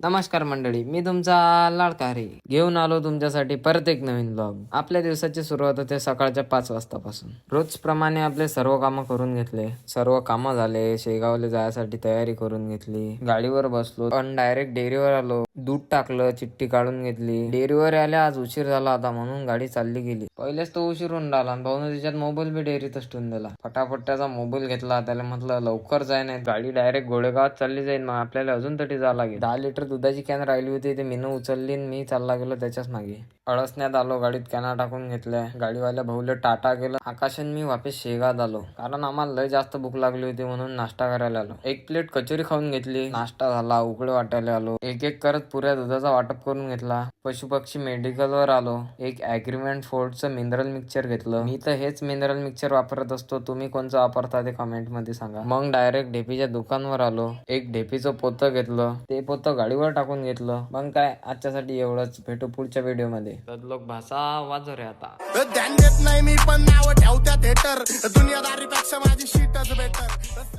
नमस्कार मंडळी मी तुमचा लाडका हरी घेऊन आलो तुमच्यासाठी परत एक नवीन ब्लॉग आपल्या दिवसाची सुरुवात होते सकाळच्या पाच वाजतापासून. रोजप्रमाणे आपले सर्व कामं करून घेतले. सर्व कामं झाले शेगावला जायसाठी तयारी करून घेतली. गाडीवर बसलो पण डायरेक्ट डेअरीवर आलो. दूध टाकलं चिठ्ठी काढून घेतली. डेअरीवर आल्या आज उशीर झाला आता म्हणून गाडी चालली गेली. पहिलेच तो उशीर होऊन राहिला आणि भाऊन त्याच्यात मोबाईल बी डेअरीतच ठेवून दिला. फटाफट त्याचा मोबाईल घेतला त्याला म्हटलं लवकर जाय नाही. गाडी डायरेक्ट गोडेगावात चालली जाईल मग आपल्याला अजून तरी जावं लागेल. दहा लिटर दुधाची कॅन राहिली होती ते मीनं उचलली मी चालला गेलो त्याच्याच मागे. अळसण्यात आलो गाडीत कॅना टाकून घेतल्या. गाडीवाल्या भाऊले टाटा गेलं आकाशन मी वापस शेगात आलो. कारण आम्हाला लय जास्त भूक लागली होती म्हणून नाश्ता करायला आलो. एक प्लेट कचोरी खाऊन घेतली. नाश्ता झाला उकडे वाटायला आलो. एक एक करत पुऱ्या दुधाचा वाटप करून घेतला. पशु पक्षी मेडिकल वर आलो. एक अग्रीमेंट फोर्डचं मिनरल मिक्सचर घेतलं. मी तर हेच मिनरल मिक्सचर वापरत असतो. तुम्ही कोणचं वापरता ते कमेंटमध्ये सांगा. मग डायरेक्ट ढेपीच्या दुकानवर आलो. एक ढेपीचं पोतं घेतलं. ते पोतं गाडीवर टाकून घेतलं. मग काय? आजच्यासाठी एवढंच. भेटू पुढच्या व्हिडिओमध्ये तर लोक भाषा वाजव रे आता. ध्यान देत नाही मी पण नाव ठेवत्यात हेटर दुनियादारीपेक्षा माझी शीटच बेटर